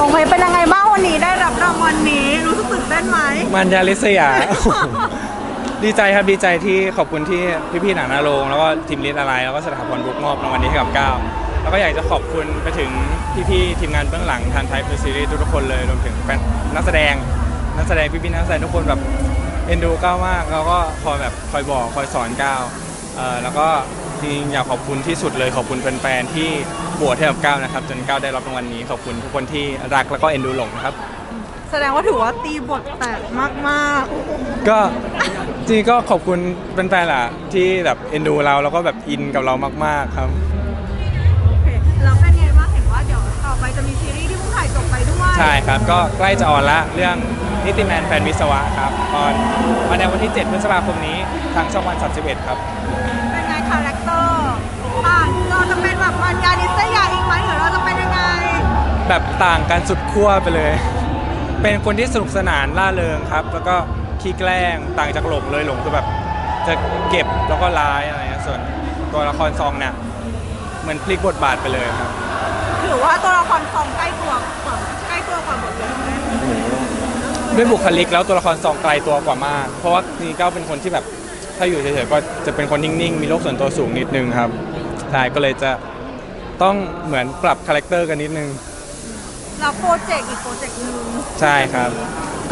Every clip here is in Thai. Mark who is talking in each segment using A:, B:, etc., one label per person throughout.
A: โอเคเป็นยังไงบ้างวันนี้ได้รับรางวัลนี้รู้สึกตื่นเต้นไหม
B: มันยาลิสยา ดีใจครับดีใจที่ขอบคุณที่พี่ๆหนังนาโรงแล้วก็ทีมลิสอะไร แล้วก็สถาบันบุ๊กมอบรางวัลนี้ให้กับก้าวแล้วก็อยากจะขอบคุณไปถึงพี่ๆทีมงานเบื้องหลังทางไทยพีซีรีส์ทุกๆคนเลยรวมถึงแฟนนักแสดงนักแสดงพี่ๆนักแสดงทุกคนแบบเอ็นดูก้าวมากแล้วก็คอยแบบคอยบอกคอยสอนก้าวเอ่อแล้วก็ จริงๆอยากขอบคุณที่สุดเลยขอบคุณแฟนๆที่บวชให้กับก้าวนะครับ จนก้าวได้รับรางวัลนี้ขอบคุณทุกคนที่รักแล้วก็เอ็นดูหลงนะครับ
A: แสดงว่าถือว่าตีบทแตกมาก
B: ก็จริงๆก็ขอบคุณแฟนๆแหละที่แบบเอ็นดูเราแล้วก็แบบอินกับเรามากๆครับ
A: ๆโอเคแล้วเป็นไงบ้างเห็นว่าเดี๋ยวต่อไปจะมีซีรีส์ที่เพิ่งถ่ายจบไปด้วย
B: ใช่ครับ ก็ใกล้จะออนละเรื่องนิติแมนแฟนวิศวะครับออนมาในวันที่ 7 พฤษภาคมนี้ทางช่องวัน 31 ครับ
A: เป็นไงคาแรคเต อร์อ่านเราจะเป็นแบบมันยานิสยาอีกไหมหรือเราจะเป็นยังไง
B: แบบต่างกันสุดขั้วไปเลย เป็นคนที่สนุกสนานล่าเริงครับ แล้วก็ขี้แกล้งต่างจากหลงเลยหลงคือแบบ จะเก็บแล้วก็ร้ายอะไรเงี้ยส่วนตัวละครซองเนี่ยเหมือนพลิกบทบาทไปเลยครับ
A: ถือว่าตัวละครซองใกล้ตัวกว่าใกล้ตัวกว่าบทเลยไหม
B: ด้วยบุคลิกแล้วตัวละครซองไกลตัวกว่ามาก เพราะว่านี่ก้าวเป็นคนที่แบบถ้าอยู่เฉยๆก็จะเป็นคนนิ่งๆ มีโลกส่วนตัวสูงนิดนึงครับ ใช่ก็เลยจะต้องเหมือนปรับคาแรคเตอร์กันนิดนึง
A: แล้วโปรเจกต์อีกโปรเจกต์หนึ่ง
B: ใช่ครับ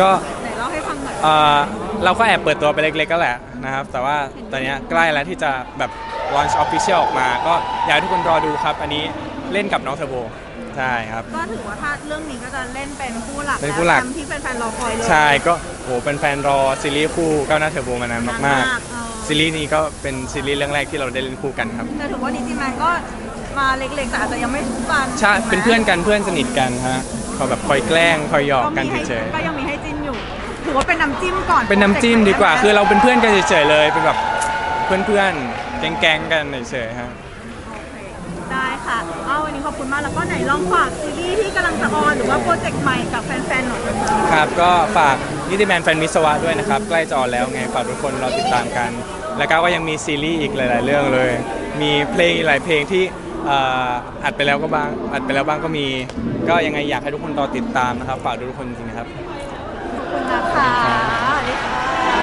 B: ก็
A: ไหนเล่าให้ฟังหน่อย
B: เอ่อเราก็แอบเปิดตัวไปเล็กๆก็แหละนะครับ แต่ว่าตอนเนี้ยใกล้แล้วที่จะแบบ launch official ออกมา ก็อยากให้ทุกคนรอดูครับ อันนี้เล่นกับน้องเทอร์โบใช่ครับ
A: ก็ถือว่าถ้าเรื่องนี้ก็จะเล่นเป็นคู่หลัก
B: เป็นคู่หลัก
A: แวตามที่แฟนๆรอคอยเลย
B: ใช่ก็โหเป็นแฟนรอซีรีส์คู่ก้าวหน้าเทอร์โบมานานมาก
A: เออ
B: ๆ ซีรีส์นี้ก็เป็นซีรีส์เรื่องแรกที่เราได้เล่นคู่กันครับ
A: แต่ถือว่าดิจิแมนก็มาเล็กๆแต่อาจจะยังไม่ทุกกัน
B: ใช่เป็นเพื่อนกันเพื่อนสนิทกันฮะเขาแบบคอยแกล้งคอยหยอก
A: ก็
B: กัน
A: มีให้
B: เฉย
A: ก็ยังมีให้จิ้นอยู่ถือว่าเป็นน้ำจิ้มก่อน
B: ๆเป็นน้ำจิ้มดีกว่า คือเราเป็นเพื่อนกันเฉยๆเลยเป็นแบบเพื่อนๆแก๊งๆกันเฉยๆฮะ
A: ได้ค่ะ เอาวันนี้ขอบคุณมากแล้วก็ไหนลองฝากซีรีส์ที่กำลังจะออนหรือว่าโปรเจกต์ใหม่กับแฟนๆหน่อย
B: ครับก็ฝากนิติแมนแฟนมิสวะด้วยนะครับ ใกล้จะออนแล้วไงฝากทุกคนรอติดตามกัน แล้วก็ยังมีซีรีส์อีกหลาย ๆ เรื่องเลย มีเพลงอีกหลายเพลงที่เอ่ออัดไปแล้วก็บ้างอัดไปแล้วบ้างก็มี ก็ยังไงอยากให้ทุกคนรอติดตามนะครับฝากทุกคนจริงๆนะครับ
A: ขอบคุณนะคะ